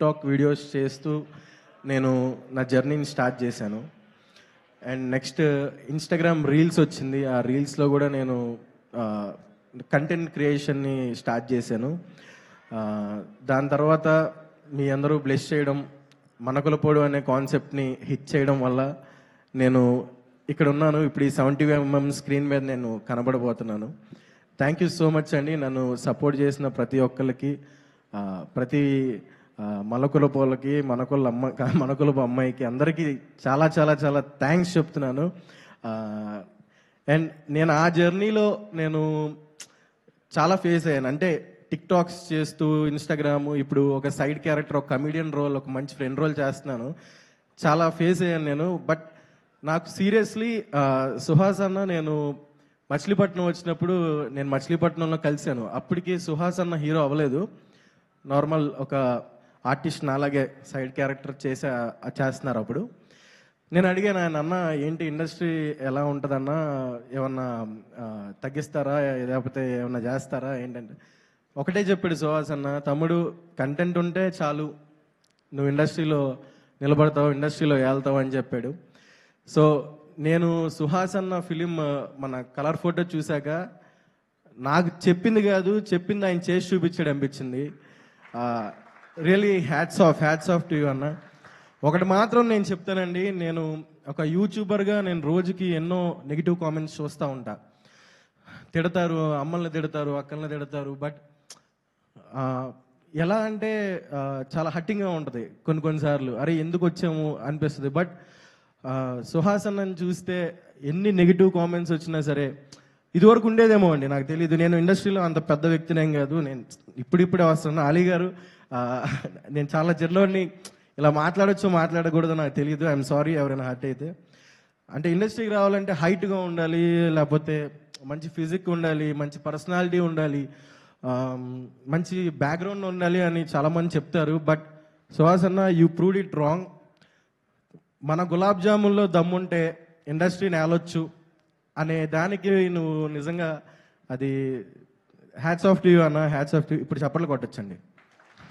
Talk videos చేస్తూ నేను నా జర్నీని స్టార్ట్ చేశాను. అండ్ నెక్స్ట్ ఇన్స్టాగ్రామ్ రీల్స్ వచ్చింది. ఆ రీల్స్లో కూడా నేను కంటెంట్ క్రియేషన్ని స్టార్ట్ చేశాను. దాని తర్వాత మీ అందరూ బ్లెస్ చేయడం మనకులపోడు అనే కాన్సెప్ట్ని హిట్ చేయడం వల్ల నేను ఇక్కడ ఉన్నాను. ఇప్పుడు ఈ సెవెంటీ ఎంఎం స్క్రీన్ మీద నేను కనబడబోతున్నాను. థ్యాంక్ యూ సో మచ్ అండి నన్ను సపోర్ట్ చేసిన ప్రతి ఒక్కరికి ప్రతి ఆ, మనకుల అమ్మ మనకులపు అమ్మాయికి అందరికీ చాలా చాలా చాలా థ్యాంక్స్ చెప్తున్నాను. అండ్ నేను ఆ జర్నీలో నేను చాలా ఫేస్ అయ్యాను. అంటే టిక్ టాక్స్ చేస్తూ ఇన్స్టాగ్రామ్ ఇప్పుడు ఒక సైడ్ క్యారెక్టర్ ఒక కమిడియన్ రోల్ ఒక మంచి ఫ్రెండ్ రోల్ చేస్తున్నాను. చాలా ఫేస్ అయ్యాను నేను. బట్ నాకు సీరియస్లీ సుహాస్ అన్న నేను మచిలీపట్నం వచ్చినప్పుడు నేను మచిలీపట్నంలో కలిశాను. అప్పటికి సుహాస్ అన్న హీరో అవ్వలేదు. నార్మల్ ఒక ఆర్టిస్ట్ నాలాగే సైడ్ క్యారెక్టర్ చేసే చేస్తున్నారు అప్పుడు. నేను అడిగాను ఆయన అన్న ఏంటి ఇండస్ట్రీ ఎలా ఉంటుందన్న? ఏమన్నా తగ్గిస్తారా? లేకపోతే ఏమన్నా చేస్తారా? ఏంటంటే ఒకటే చెప్పాడు సుహాస్ అన్న తమ్ముడు కంటెంట్ ఉంటే చాలు. నువ్వు ఇండస్ట్రీలో నిలబడతావు ఇండస్ట్రీలో వెళ్తావు అని చెప్పాడు. సో నేను సుహాస్ అన్న ఫిలిం మన కలర్ ఫోటో చూశాక నాకు చెప్పింది కాదు చెప్పింది ఆయన చేసి చూపించాడు అనిపించింది. Really hats off hats off to you అన్న. ఒకటి మాత్రం నేను చెప్తానండి నేను ఒక యూట్యూబర్గా నేను రోజుకి ఎన్నో నెగిటివ్ కామెంట్స్ చూస్తూ ఉంటా. తిడతారు అమ్మల్ని తిడతారు అక్కల్ని తిడతారు బట్ ఎలా అంటే చాలా హట్టింగ్గా ఉంటుంది కొన్ని కొన్నిసార్లు అరే ఎందుకు వచ్చాము అనిపిస్తుంది. బట్ సుహాసన్ అన్నని చూస్తే ఎన్ని నెగిటివ్ కామెంట్స్ వచ్చినా సరే ఇదివరకు ఉండేదేమో అండి నాకు తెలియదు నేను ఇండస్ట్రీలో అంత పెద్ద వ్యక్తినేం కాదు. నేను ఇప్పుడిప్పుడే వస్తున్నా. అలీ గారు నేను చాలా జర్లోని ఇలా మాట్లాడొచ్చు మాట్లాడకూడదు నాకు తెలియదు ఐఎమ్ సారీ ఎవరైనా హర్ట్ అయితే. అంటే ఇండస్ట్రీకి రావాలంటే హైట్గా ఉండాలి లేకపోతే మంచి ఫిజిక్ ఉండాలి మంచి పర్సనాలిటీ ఉండాలి మంచి బ్యాక్గ్రౌండ్ ఉండాలి అని చాలామంది చెప్తారు. బట్ సుహాస్ అన్న యూ ప్రూవ్డ్ ఇట్ రాంగ్ మన గులాబ్ జామున్లో దమ్ముంటే ఇండస్ట్రీని ఏలొచ్చు అనే దానికి నువ్వు నిజంగా అది హ్యాట్స్ ఆఫ్ టు యూ అన్న హ్యాట్స్ ఆఫ్ టు ఇప్పుడు చప్పట్లు కొట్టచ్చండి.